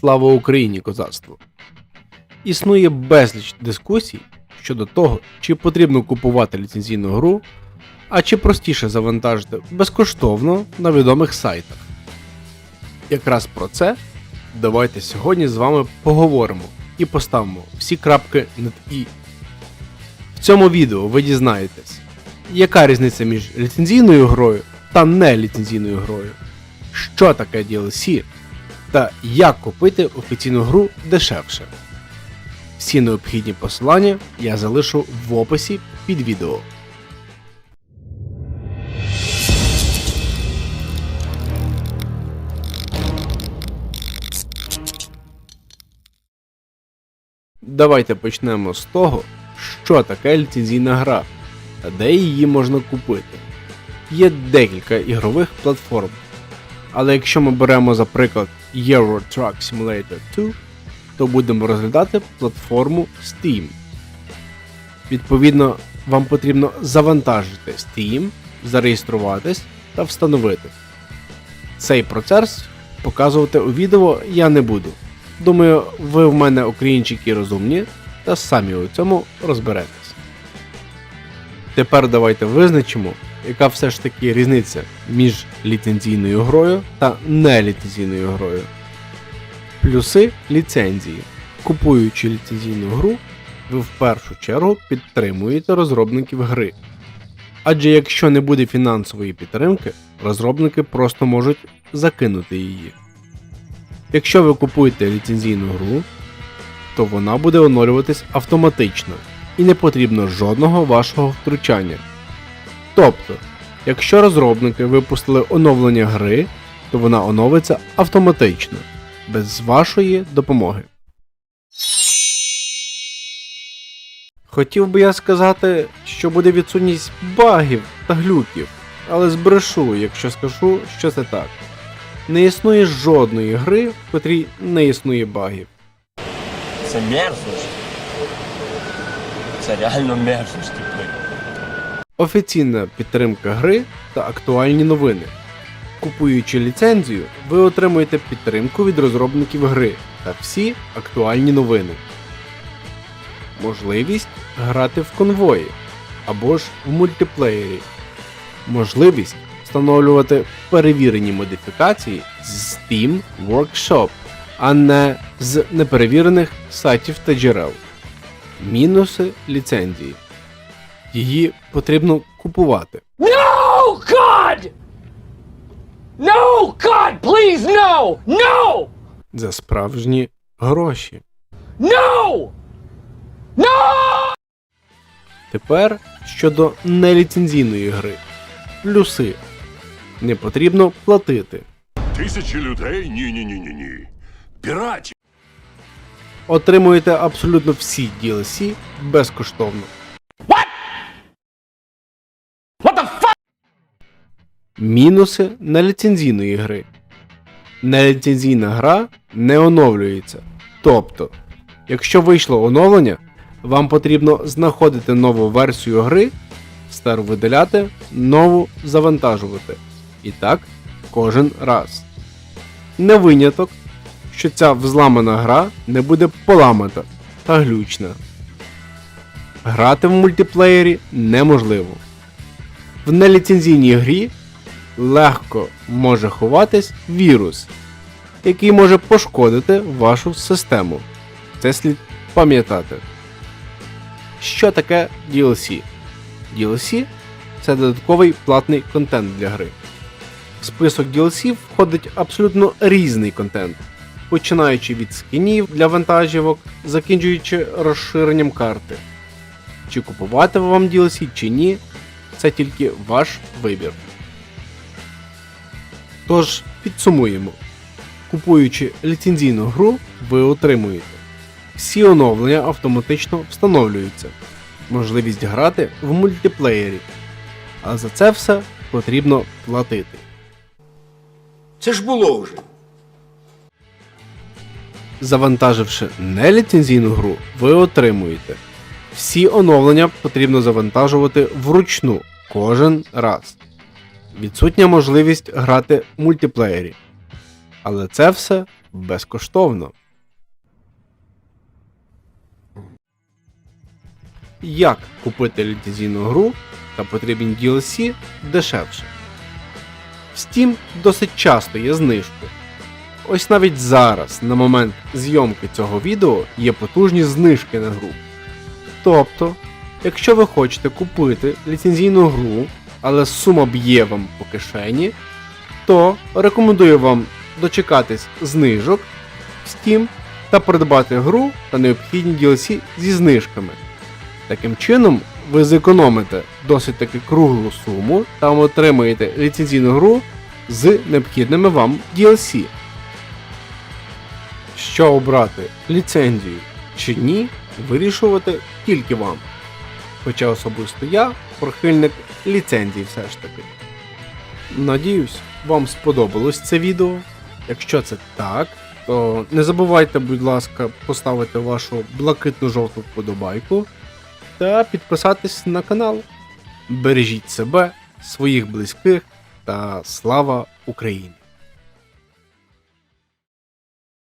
Слава Україні, козацтво! Існує безліч дискусій щодо того, чи потрібно купувати ліцензійну гру, а чи простіше завантажити безкоштовно на відомих сайтах. Якраз про це давайте сьогодні з вами поговоримо і поставимо всі крапки над і. В цьому відео ви дізнаєтесь, яка різниця між ліцензійною грою та неліцензійною грою, що таке DLC та як купити офіційну гру дешевше. Всі необхідні посилання я залишу в описі під відео. Давайте почнемо з того, що таке ліцензійна гра та де її можна купити. Є декілька ігрових платформ. Але якщо ми беремо за приклад Euro Truck Simulator 2, то будемо розглядати платформу Steam. Відповідно, вам потрібно завантажити Steam, зареєструватись та встановити. Цей процес показувати у відео я не буду. Думаю, ви в мене українчики розумні та самі у цьому розберетесь. Тепер давайте визначимо, яка все ж таки різниця між ліцензійною грою та неліцензійною грою. Плюси ліцензії. Купуючи ліцензійну гру, ви в першу чергу підтримуєте розробників гри. Адже якщо не буде фінансової підтримки, розробники просто можуть закинути її. Якщо ви купуєте ліцензійну гру, то вона буде оновлюватись автоматично і не потрібно жодного вашого втручання. Тобто, якщо розробники випустили оновлення гри, то вона оновиться автоматично, без вашої допомоги. Хотів би я сказати, що буде відсутність багів та глюків, але збрешу, якщо скажу, що це так. Не існує жодної гри, в котрій не існує багів. Це мерзость. Це реально мерзость. Офіційна підтримка гри та актуальні новини. Купуючи ліцензію, ви отримуєте підтримку від розробників гри та всі актуальні новини. Можливість грати в конвої або ж в мультиплеєрі. Можливість встановлювати перевірені модифікації з Steam Workshop, а не з неперевірених сайтів та джерел. Мінуси ліцензії. Її потрібно купувати. No, God! No, God, please, no! No! за справжні гроші. No! No! Тепер щодо неліцензійної гри. Плюси. Не потрібно платити. Тисячі людей? Ні, ні, ні, ні, ні. Піратів. Отримуєте абсолютно всі DLC безкоштовно. Мінуси неліцензійної гри. Неліцензійна гра не оновлюється. Тобто, якщо вийшло оновлення, вам потрібно знаходити нову версію гри, стару видаляти, нову завантажувати. І так кожен раз. Не виняток, що ця взламана гра не буде поламата та глючна. Грати в мультиплеєрі неможливо. В неліцензійній грі легко може ховатись вірус, який може пошкодити вашу систему. Це слід пам'ятати. Що таке DLC? DLC це додатковий платний контент для гри. В список DLC входить абсолютно різний контент, починаючи від скінів для вантажівок, закінчуючи розширенням карти. Чи купувати вам DLC чи ні, це тільки ваш вибір. Тож, підсумуємо. Купуючи ліцензійну гру, ви отримуєте. Всі оновлення автоматично встановлюються. Можливість грати в мультиплеєрі. А за це все потрібно платити. Це ж було вже. Завантаживши неліцензійну гру, ви отримуєте. Всі оновлення потрібно завантажувати вручну кожен раз. Відсутня можливість грати в мультиплеєрі. Але це все безкоштовно. Як купити ліцензійну гру та потрібні DLC дешевше? В Steam досить часто є знижки. Ось навіть зараз, на момент зйомки цього відео, є потужні знижки на гру. Тобто, якщо ви хочете купити ліцензійну гру, але сума б'є вам по кишені, то рекомендую вам дочекатись знижок в Steam та придбати гру та необхідні DLC зі знижками. Таким чином, ви зекономите досить таки круглу суму та отримаєте ліцензійну гру з необхідними вам DLC. Що обрати ліцензію чи ні, вирішувати тільки вам. Хоча особисто я прихильник ліцензії все ж таки. Надіюсь, вам сподобалось це відео. Якщо це так, то не забувайте, будь ласка, поставити вашу блакитно-жовту вподобайку та підписатись на канал. Бережіть себе, своїх близьких та слава Україні!